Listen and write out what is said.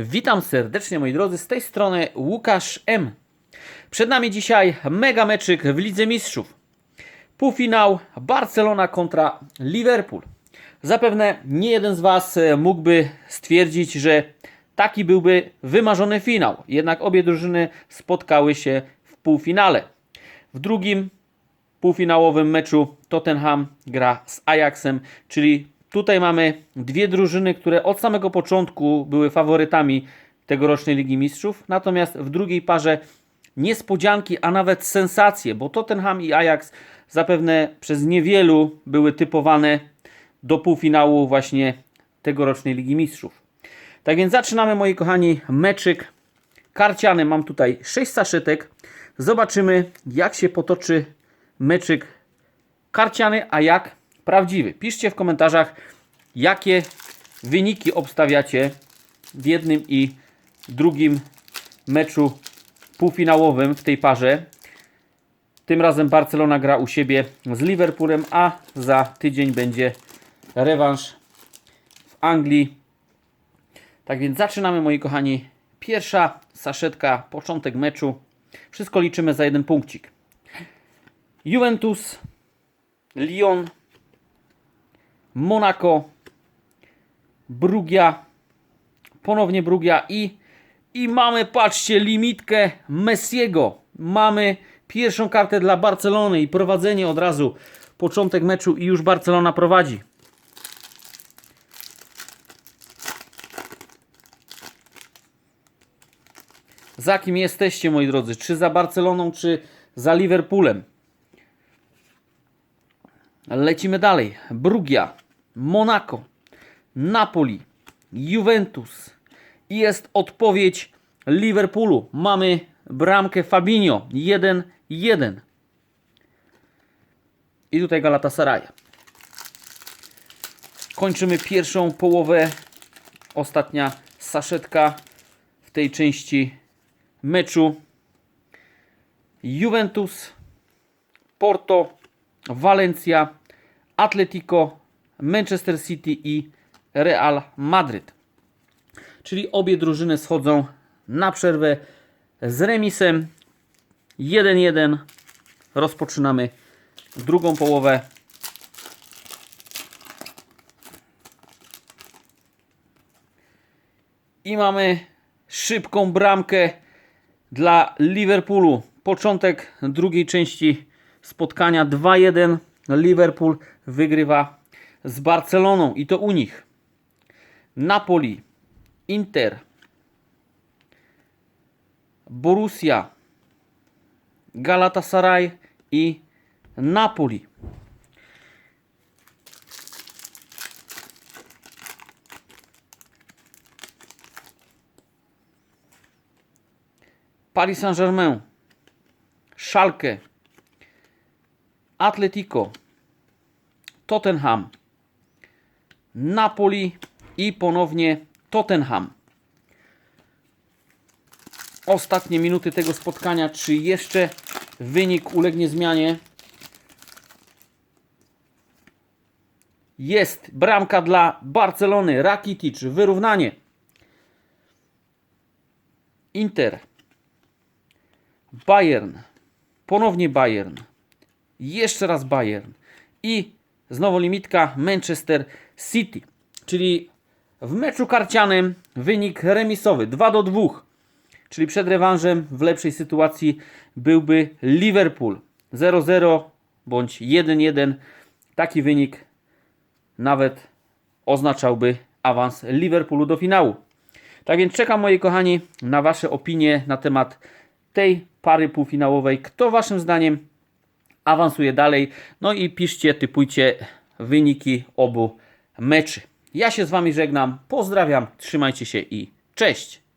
Witam serdecznie moi drodzy, z tej strony Łukasz M. Przed nami dzisiaj mega meczyk w Lidze Mistrzów. Półfinał Barcelona kontra Liverpool. Zapewne nie jeden z Was e, mógłby stwierdzić, że taki byłby wymarzony finał. Jednak obie drużyny spotkały się w półfinale. W drugim półfinałowym meczu Tottenham gra z Ajaxem, czyli tutaj mamy dwie drużyny, które od samego początku były faworytami tegorocznej Ligi Mistrzów, natomiast w drugiej parze niespodzianki, a nawet sensacje, bo Tottenham i Ajax zapewne przez niewielu były typowane do półfinału właśnie tegorocznej Ligi Mistrzów. Tak więc zaczynamy, moi kochani, meczyk karciany. Mam tutaj 6 saszetek. Zobaczymy, jak się potoczy meczyk karciany, a jak prawdziwy. Piszcie w komentarzach, jakie wyniki obstawiacie w jednym i drugim meczu półfinałowym w tej parze. Tym razem Barcelona gra u siebie z Liverpoolem, a za tydzień będzie rewanż w Anglii. Tak więc zaczynamy, moi kochani. Pierwsza saszetka, początek meczu. Wszystko liczymy za jeden punkcik. Juventus, Lyon, Monaco, Brugia, ponownie Brugia i, i mamy, patrzcie, limitkę Messiego. Mamy pierwszą kartę dla Barcelony i prowadzenie od razu. Początek meczu i już Barcelona prowadzi. Za kim jesteście, moi drodzy? Czy za Barceloną, czy za Liverpoolem? Lecimy dalej. Brugia, Monaco, Napoli, Juventus. I jest odpowiedź Liverpoolu. Mamy bramkę Fabinho 1-1. I tutaj Galatasaray. Kończymy pierwszą połowę. Ostatnia saszetka w tej części meczu. Juventus, Porto, Valencia, Atletico, Manchester City i Real Madryt. Czyli obie drużyny schodzą na przerwę z remisem 1-1. Rozpoczynamy drugą połowę. I mamy szybką bramkę dla Liverpoolu. Początek drugiej części spotkania 2-1. Liverpool wygrywa z Barceloną i to u nich. Napoli, Inter, Borussia, Galatasaray i Napoli. Paris Saint-Germain, Schalke, Atletico, Tottenham, Napoli i ponownie Tottenham. Ostatnie minuty tego spotkania. Czy jeszcze wynik ulegnie zmianie? Jest bramka dla Barcelony. Rakitic, wyrównanie. Inter. Bayern. Ponownie Bayern. Jeszcze raz Bayern. I znowu limitka Manchester City. Czyli w meczu karcianym wynik remisowy 2 do 2. Czyli przed rewanżem w lepszej sytuacji byłby Liverpool 0-0 bądź 1-1. Taki wynik nawet oznaczałby awans Liverpoolu do finału. Tak więc czekam, moi kochani, na Wasze opinie na temat tej pary półfinałowej. Kto Waszym zdaniem awansuje dalej? No i piszcie, typujcie wyniki obu meczy. Ja się z Wami żegnam, pozdrawiam, trzymajcie się i cześć!